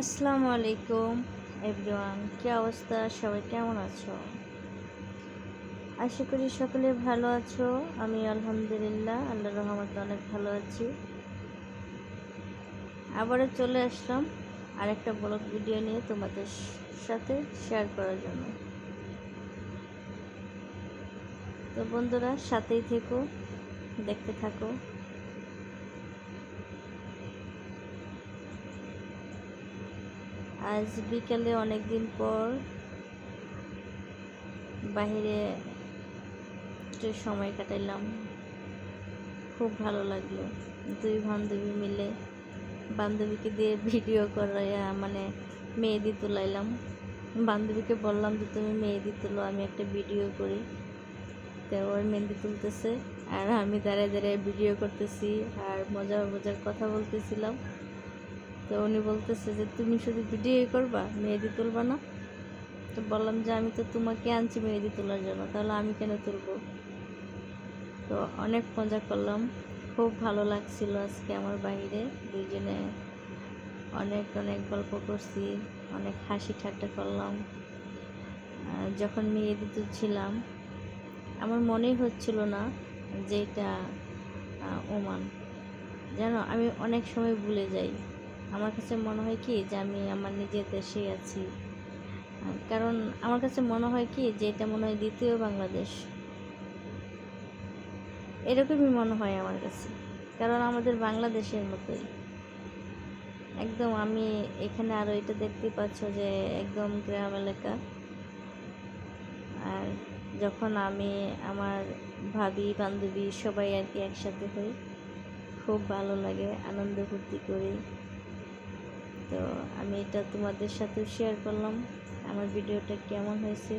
আসসালামু আলাইকুম এভরিওয়ান কী অবস্থা? সবাই কেমন আছো? আশা করি সকলে ভালো আছো। আমি আলহামদুলিল্লাহ আল্লাহ রহমতে অনেক ভালো আছি। আবারও চলে আসলাম আরেকটা ব্লগ ভিডিও নিয়ে তোমাদের সাথে শেয়ার করার জন্য। তো বন্ধুরা, সাথেই থেকো, দেখতে থাকো। আজ বিকালে অনেক দিন পর বাহিরে একটু সময় কাটাইলাম। খুব ভালো লাগল। দুই বান্ধবী মিলে বান্ধবীকে দিয়ে ভিডিও করাইয়া মানে মেহেদি তুলাইলাম। বান্ধবীকে বললাম যে, তুমি মেহেদি তুলো, আমি একটা ভিডিও করি। তো ওর মেহেদি তুলতেছে। আর আমি দাঁড়িয়ে দাঁড়িয়ে ভিডিও করতেছি আর মজার মজার কথা বলতেছিলাম। তো উনি বলতেছে যে, তুমি শুধু ভিডিও করবা, মেহেদি তুলবা না? তো বললাম যে, আমি তো তোমাকে আনছি মেহেদি তোলার জন্য, তাহলে আমি কেন তুলবো? তো অনেক মজা করলাম। খুব ভালো লাগছিল আজকে আমার বাইরে দুইজনে অনেক অনেক গল্প করছি, অনেক হাসি ঠাট্টা করলাম। যখন মেহেদি তুলছিলাম, আমার মনেই হচ্ছিল না যে এটা ওমান। জানো আমি অনেক সময় ভুলে যাই। আমার কাছে মনে হয় কি যে আমি আমার নিজের দেশেই আছি। কারণ আমার কাছে মনে হয় কি যে এটা মনে হয় দ্বিতীয় বাংলাদেশ। এরকমই মনে হয় আমার কাছে। কারণ আমাদের বাংলাদেশের মতোই। একদম আমি এখানে আরও এটা দেখতে পাচ্ছ যে একদম গ্রাম এলাকা। আর যখন আমি আমার ভাবি, বান্ধবী সবাই আর কি একসাথে হই, খুব ভালো লাগে, আনন্দ ফুর্তি করি। তো আমি এটা তোমাদের সাথে শেয়ার করলাম। আমার ভিডিওটা কেমন হয়েছে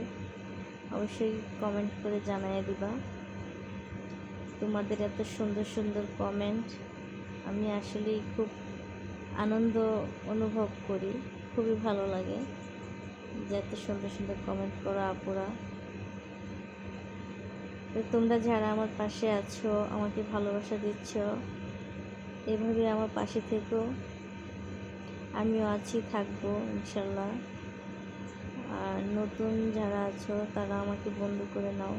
অবশ্যই কমেন্ট করে জানিয়ে দিবা। তোমাদের এত সুন্দর সুন্দর কমেন্ট আমি আসলেই খুব আনন্দ অনুভব করি, খুবই ভালো লাগে যে এত সুন্দর সুন্দর কমেন্ট করো আপুরা। তো তোমরা যারা আমার পাশে আছো, আমাকে ভালোবাসা দিচ্ছ, এভাবে আমার পাশে থেকো। আমিও আছি, থাকব, ইনশাল্লাহ। আর নতুন যারা আছো, তারা আমাকে বন্ধু করে নাও।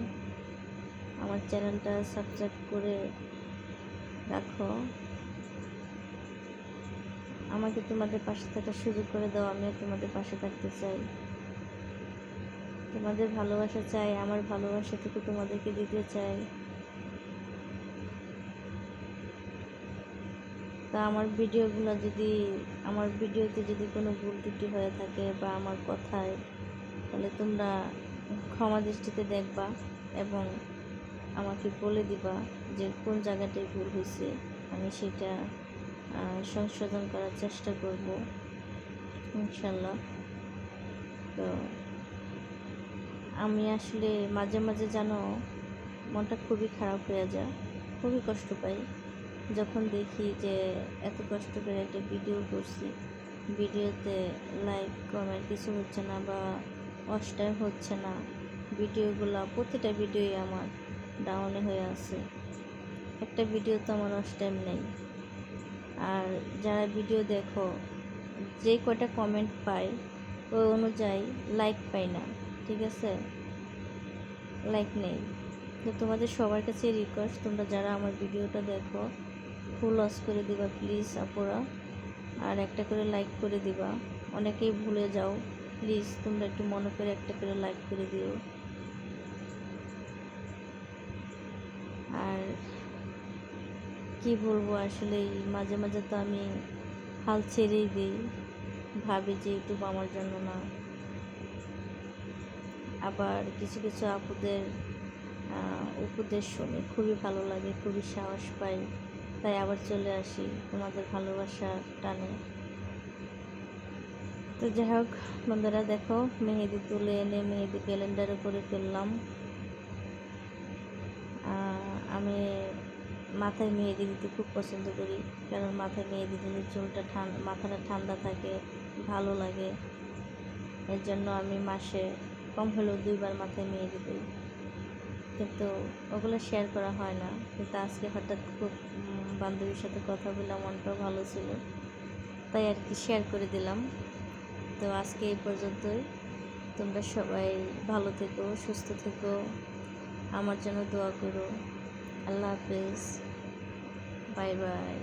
আমার চ্যানেলটা সাবস্ক্রাইব করে রাখো। আমাকে তোমাদের পাশে থাকার সুযোগ করে দাও, আমিও তোমাদের পাশে থাকতে চাই। তোমাদের ভালোবাসা চাই, আমার ভালোবাসাটুকু তোমাদেরকে দিতে চাই। তা আমার ভিডিওগুলো যদি, আমার ভিডিওতে যদি কোনো ভুল ত্রুটি হয়ে থাকে বা আমার কথায়, তাহলে তোমরা ক্ষমা দৃষ্টিতে দেখবা এবং আমাকে বলে দিবা যে কোন জায়গাটায় ভুল হয়েছে। আমি সেটা সংশোধন করার চেষ্টা করব ইনশাল্লাহ তো আমি আসলে মাঝে মাঝে যেন মনটা খুবই খারাপ হয়ে যায়, খুবই কষ্ট পাই। যখন দেখি যে এত কষ্ট করে একটা ভিডিও করছি ভিডিওতে লাইক কমেন্ট কিছু হচ্ছে না বা টাইম হচ্ছে না ভিডিওগুলো প্রতিটা ভিডিওই আমার ডাউনে হয়ে আছে। একটা ভিডিও তো আমার টাইম নেই। আর যারা ভিডিও দেখো, যে কয়টা কমেন্ট পাই ওই অনুযায়ী লাইক পাই না, ঠিক আছে? লাইক নেই। তো তোমাদের সবার কাছে রিকোয়েস্ট তোমরা যারা আমার ভিডিওটা দেখো ফুল ওয়াশ করে দিবা প্লিজ আপুরা। আর একটা করে লাইক করে দিবা। অনেকেই ভুলে যাও। প্লিজ তোমরা একটু মনে করে একটা করে লাইক করে দিও। আর কি বলব, আসলে মাঝে মাঝে তো আমি হাল ছেড়েই দিই। ভাবি যে ইউটিউব আমার জন্য না। আবার কিছু কিছু আপুদের উপদেশ শুনি। খুবই ভালো লাগে, খুবই সাহস পাই। তাই আবার চলে আসি তোমাদের ভালোবাসা টানে। তো যাই হোক, বন্ধুরা দেখো, মেহেদি তুলে এনে মেহেদি ক্যালেন্ডারে করে ফেললাম। আমি মাথায় মেহেদি দিতে খুব পছন্দ করি, কারণ মাথায় মেহেদি দিলে চুলটা ঠান্ডা মাথাটা ঠান্ডা থাকে, ভালো লাগে। এর জন্য আমি মাসে কম হলেও দুইবার মাথায় মেহেদি দিই। কিন্তু ওগুলো শেয়ার করা হয় না। কিন্তু আজকে হঠাৎ খুব বান্ধবীর সাথে কথা বলে মনটাও ভালো ছিল। তাই আর কি শেয়ার করে দিলাম। তো আজকে এই পর্যন্তই। তোমরা সবাই ভালো থেকো, সুস্থ থেকো। আমার জন্য দোয়া করো। আল্লাহ হাফেজ। Bye bye.